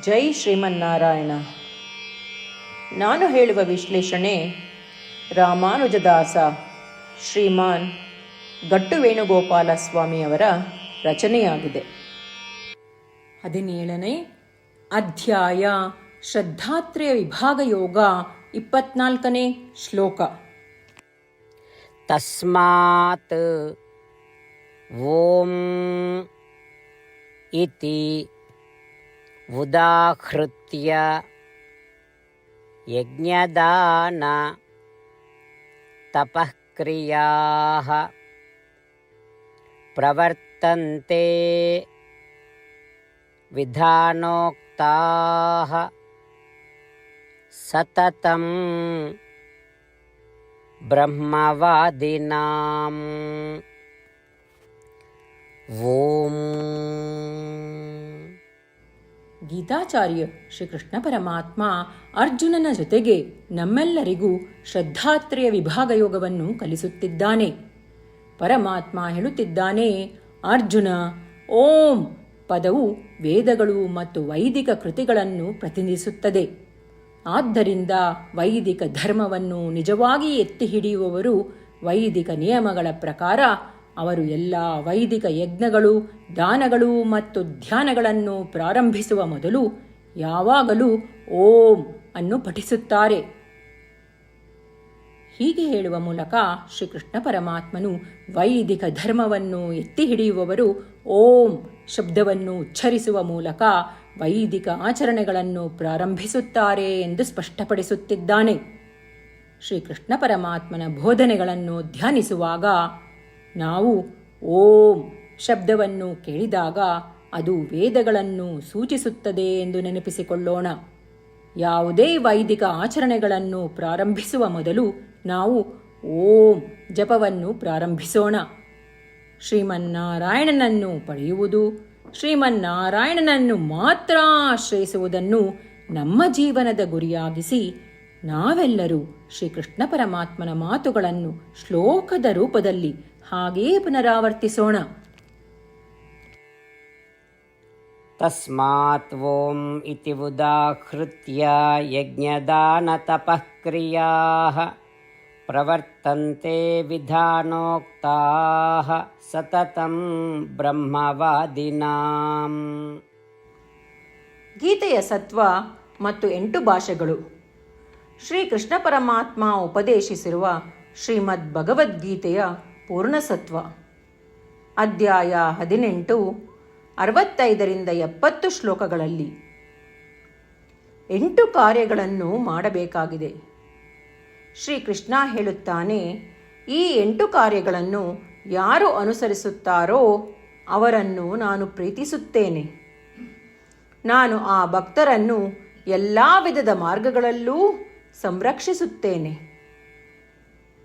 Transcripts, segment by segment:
ಜೈ ಶ್ರೀಮನ್ನಾರಾಯಣ. ನಾನು ಹೇಳುವ ವಿಶ್ಲೇಷಣೆ ರಾಮಾನುಜದಾಸ ಶ್ರೀಮಾನ್ ಗಟ್ಟು ವೇಣುಗೋಪಾಲ ಸ್ವಾಮಿಯವರ ರಚನೆಯಾಗಿದೆ. ಹದಿನೇಳನೇ ಅಧ್ಯಾಯ ಶ್ರದ್ಧಾತ್ರೆಯ ವಿಭಾಗ ಯೋಗ ಇಪ್ಪತ್ನಾಲ್ಕನೇ ಶ್ಲೋಕ. ತಸ್ಮಾತ್ ಓಂ ಇತಿ उदाहृत्य यज्ञदान तपःक्रियाः प्रवर्तन्ते विधानोक्ताः सततम् ब्रह्मवादिनाम्। ॐ। ಗೀತಾಚಾರ್ಯ ಶ್ರೀಕೃಷ್ಣ ಪರಮಾತ್ಮ ಅರ್ಜುನನ ಜೊತೆಗೆ ನಮ್ಮೆಲ್ಲರಿಗೂ ಶ್ರದ್ಧಾತ್ರೆಯ ವಿಭಾಗ ಯೋಗವನ್ನು ಕಲಿಸುತ್ತಿದ್ದಾನೆ. ಪರಮಾತ್ಮ ಹೇಳುತ್ತಿದ್ದಾನೆ, ಅರ್ಜುನ, ಓಂ! ಪದವು ವೇದಗಳು ಮತ್ತು ವೈದಿಕ ಕೃತಿಗಳನ್ನು ಪ್ರತಿನಿಧಿಸುತ್ತದೆ. ಆದ್ದರಿಂದ ವೈದಿಕ ಧರ್ಮವನ್ನು ನಿಜವಾಗಿ ಎತ್ತಿ ಹಿಡಿಯುವವರು ವೈದಿಕ ನಿಯಮಗಳ ಪ್ರಕಾರ ಅವರು ಎಲ್ಲ ವೈದಿಕ ಯಜ್ಞಗಳು, ದಾನಗಳು ಮತ್ತು ಧ್ಯಾನಗಳನ್ನು ಪ್ರಾರಂಭಿಸುವ ಮೊದಲು ಯಾವಾಗಲೂ ಓಂ ಅನ್ನು ಪಠಿಸುತ್ತಾರೆ. ಹೀಗೆ ಹೇಳುವ ಮೂಲಕ ಶ್ರೀಕೃಷ್ಣ ಪರಮಾತ್ಮನು ವೈದಿಕ ಧರ್ಮವನ್ನು ಎತ್ತಿ ಹಿಡಿಯುವವರು ಓಂ ಶಬ್ದವನ್ನು ಉಚ್ಚರಿಸುವ ಮೂಲಕ ವೈದಿಕ ಆಚರಣೆಗಳನ್ನು ಪ್ರಾರಂಭಿಸುತ್ತಾರೆ ಎಂದು ಸ್ಪಷ್ಟಪಡಿಸುತ್ತಿದ್ದಾನೆ. ಶ್ರೀಕೃಷ್ಣ ಪರಮಾತ್ಮನ ಬೋಧನೆಗಳನ್ನು ಧ್ಯಾನಿಸುವಾಗ ನಾವು ಓಂ ಶಬ್ದವನ್ನು ಕೇಳಿದಾಗ ಅದು ವೇದಗಳನ್ನು ಸೂಚಿಸುತ್ತದೆ ಎಂದು ನೆನಪಿಸಿಕೊಳ್ಳೋಣ. ಯಾವುದೇ ವೈದಿಕ ಆಚರಣೆಗಳನ್ನು ಪ್ರಾರಂಭಿಸುವ ಮೊದಲು ನಾವು ಓಂ ಜಪವನ್ನು ಪ್ರಾರಂಭಿಸೋಣ. ಶ್ರೀಮನ್ನಾರಾಯಣನನ್ನು ಪಡೆಯುವುದು, ಶ್ರೀಮನ್ನಾರಾಯಣನನ್ನು ಮಾತ್ರ ಆಶ್ರಯಿಸುವುದನ್ನು ನಮ್ಮ ಜೀವನದ ಗುರಿಯಾಗಿಸಿ ನಾವೆಲ್ಲರೂ ಶ್ರೀಕೃಷ್ಣ ಪರಮಾತ್ಮನ ಮಾತುಗಳನ್ನು ಶ್ಲೋಕದ ರೂಪದಲ್ಲಿ ಹಾಗೆಯೇ ಪುನರಾವರ್ತಿಸೋಣ. ತಸ್ಮಾತ್ ಓಂ ಇತಿ ಉದಾಹೃತ್ಯ ಯಜ್ಞದಾನತಪಃಕ್ರಿಯಾ ಪ್ರವರ್ತಂತೆ ವಿಧಾನೋಕ್ತಾಃ ಸತತಂ ಬ್ರಹ್ಮವಾದಿನಾಂ. ಗೀತೆಯ ಸತ್ವ ಮತ್ತು ಎಂಟು ಭಾಷೆಗಳು. ಶ್ರೀಕೃಷ್ಣ ಪರಮಾತ್ಮ ಉಪದೇಶಿಸಿರುವ ಶ್ರೀಮದ್ ಭಗವದ್ಗೀತೆಯ ಪೂರ್ಣಸತ್ವ. ಅಧ್ಯಾಯ ಹದಿನೆಂಟು, ಅರವತ್ತೈದರಿಂದ ಎಪ್ಪತ್ತು ಶ್ಲೋಕಗಳಲ್ಲಿ. ಎಂಟು ಕಾರ್ಯಗಳನ್ನು ಮಾಡಬೇಕಾಗಿದೆ. ಶ್ರೀಕೃಷ್ಣ ಹೇಳುತ್ತಾನೆ, ಈ ಎಂಟು ಕಾರ್ಯಗಳನ್ನು ಯಾರು ಅನುಸರಿಸುತ್ತಾರೋ ಅವರನ್ನು ನಾನು ಪ್ರೀತಿಸುತ್ತೇನೆ. ನಾನು ಆ ಭಕ್ತರನ್ನು ಎಲ್ಲ ವಿಧದ ಮಾರ್ಗಗಳಲ್ಲೂ ಸಂರಕ್ಷಿಸುತ್ತೇನೆ.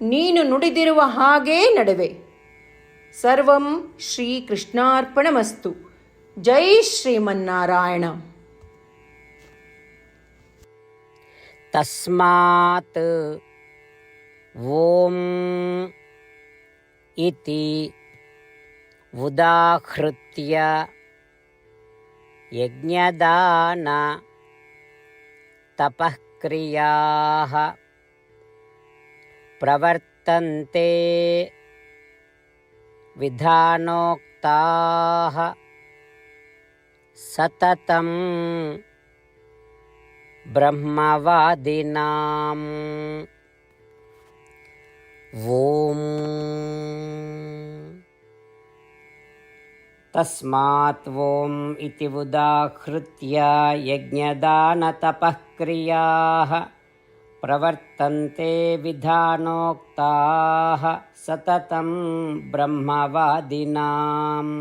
ನೀನು ನುಡಿದಿರುವ ಹಾಗೇ ನಡೆವೆ. ಸರ್ವಂ ಶ್ರೀಕೃಷ್ಣಾರ್ಪಣಮಸ್ತು. ಜೈ ಶ್ರೀಮನ್ನಾರಾಯಣ. ತಸ್ಮಾತ್ ಓಂ ಇತಿ ಉದಾಹೃತ್ಯ ಯಜ್ಞದಾನ ತಪಃಕ್ರಿಯಾ. प्रवर्तन्ते। विधानोक्ताः सततम् ब्रह्मवादिनाम्। ॐ तस्मात् ॐ इति उदाहृत्य यज्ञदानतपःक्रियाः प्रवर्तन्ते विधानोक्ताः सततं ब्रह्मवादिनाम्